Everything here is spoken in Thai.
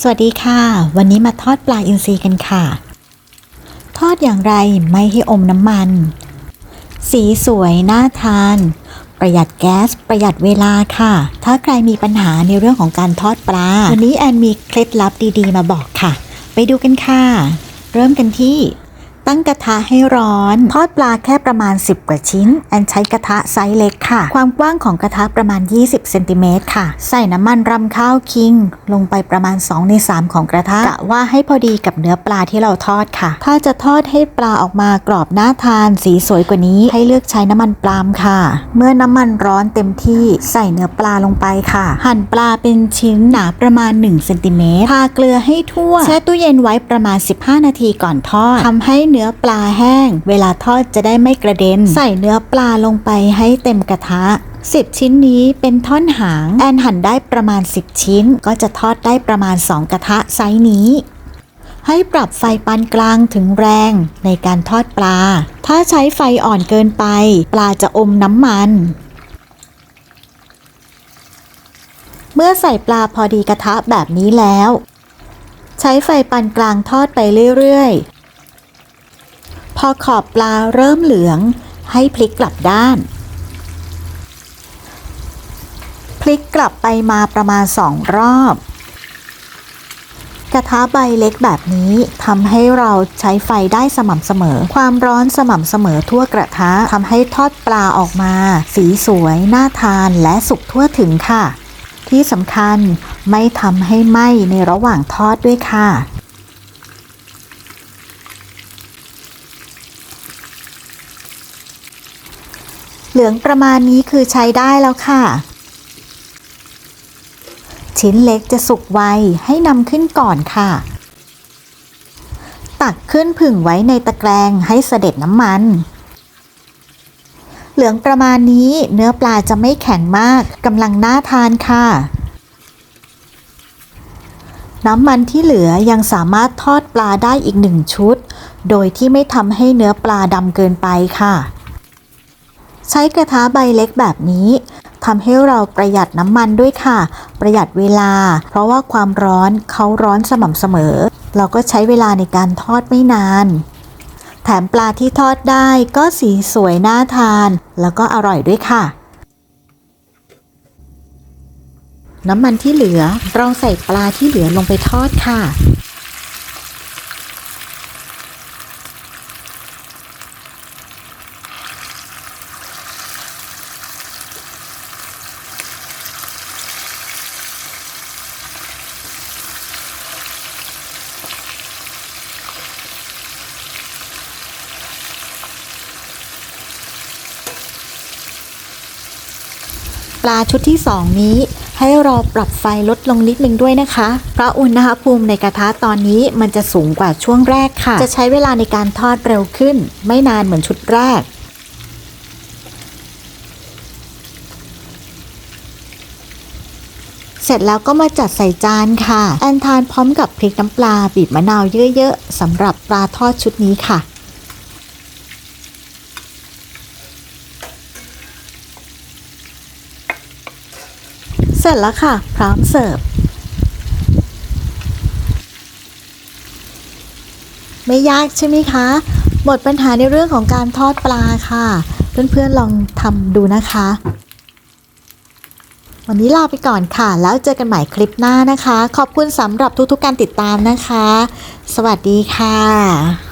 สวัสดีค่ะ วันนี้มาทอดปลาอินทรีกันค่ะ ทอดอย่างไรไม่ให้อมน้ำมัน สีสวยน่าทาน ประหยัดแก๊ส ประหยัดเวลาค่ะ ถ้าใครมีปัญหาในเรื่องของการทอดปลา วันนี้แอนมีเคล็ดลับดีๆ มาบอกค่ะ ไปดูกันค่ะ เริ่มกันที่ ตั้งกระทะให้ร้อน ทอดปลาแค่ประมาณ 10 กว่าชิ้น แอนใช้กระทะไซส์เล็กค่ะ ความกว้างของกระทะประมาณ 20เซนติเมตรค่ะ ใส่น้ำมันรำข้าวคิง ลงไปประมาณ 2 ใน 3 ของกระทะกะว่าให้พอดีกับเนื้อปลาที่เราทอดค่ะ ถ้าจะทอดให้ปลาออกมากรอบน่าทาน สีสวยกว่านี้ให้เลือกใช้น้ำมันปลามค่ะ เมื่อน้ำมันร้อนเต็มที่ใส่เนื้อปลาลงไปค่ะ หั่นปลาเป็นชิ้นหนาประมาณ1เซนติเมตรทาเกลือให้ทั่วแช่ตู้เย็นไว้ประมาณ 15 นาทีก่อนทอดทำให้เนื้อนื้อปลาแห้ง เวลาทอดจะได้ไม่กระเด็น ใส่เนื้อปลาลงไปให้เต็มกระทะ10 ชิ้นนี้เป็นท่อนหาง แอนหั่นได้ประมาณ 10 ชิ้น ก็จะทอดได้ประมาณ 2 กระทะไซส์นี้ ให้ปรับไฟปานกลางถึงแรงในการทอดปลา ถ้าใช้ไฟอ่อนเกินไป ปลาจะอมน้ำมัน เมื่อใส่ปลาพอดีกระทะแบบนี้แล้ว ใช้ไฟปานกลางทอดไปเรื่อยๆ พอขอบปลาเริ่มเหลือง ให้พลิกกลับด้าน พลิกกลับไปมาประมาณสองรอบ กระทะใบเล็กแบบนี้ทำให้เราใช้ไฟได้สม่ำเสมอ ความร้อนสม่ำเสมอทั่วกระทะทำให้ทอดปลาออกมา สีสวย น่าทานและสุกทั่วถึงค่ะ ที่สำคัญไม่ทำให้ไหม้ในระหว่างทอดด้วยค่ะ เหลืองประมาณนี้คือใช้ได้แล้วค่ะ ชิ้นเล็กจะสุกไวให้นำขึ้นก่อนค่ะ ตักขึ้นผึ่งไว้ในตะแกรงให้เสด็จน้ำมัน เหลืองประมาณนี้เนื้อปลาจะไม่แข็งมากกำลังน่าทานค่ะ น้ำมันที่เหลือยังสามารถทอดปลาได้อีกหนึ่งชุด โดยที่ไม่ทำให้เนื้อปลาดำเกินไปค่ะ ใช้กระทะใบเล็กแบบนี้ทำให้เราประหยัดน้ำมันด้วยค่ะ ประหยัดเวลา เพราะว่าความร้อนเขาร้อนสม่ำเสมอ เราก็ใช้เวลาในการทอดไม่นาน แถมปลาที่ทอดได้ก็สีสวยน่าทาน แล้วก็อร่อยด้วยค่ะ น้ำมันที่เหลือเราใส่ปลาที่เหลือลงไปทอดค่ะ ปลาชุดที่ 2 นี้ ให้เราปรับไฟลดลงนิดนึงด้วยนะคะ เพราะอุณหภูมิในกระทะตอนนี้มันจะสูงกว่าช่วงแรกค่ะ จะใช้เวลาในการทอดเร็วขึ้น ไม่นานเหมือนชุดแรกเสร็จแล้วก็มาจัดใส่จานค่ะ แอนทานพร้อมกับพริกน้ำปลาบีบมะนาวเยอะๆสำหรับปลาทอดชุดนี้ค่ะ ร็จแล้วค่ะ พร้อมเสิร์ฟ ไม่ยากใช่ไหมคะ หมดปัญหาในเรื่องของการทอดปลาค่ะ เพื่อนๆลองทำดูนะคะ วันนี้ลาไปก่อนค่ะ แล้วเจอกันใหม่คลิปหน้านะคะ ขอบคุณสำหรับทุกๆการติดตามนะคะ สวัสดีค่ะ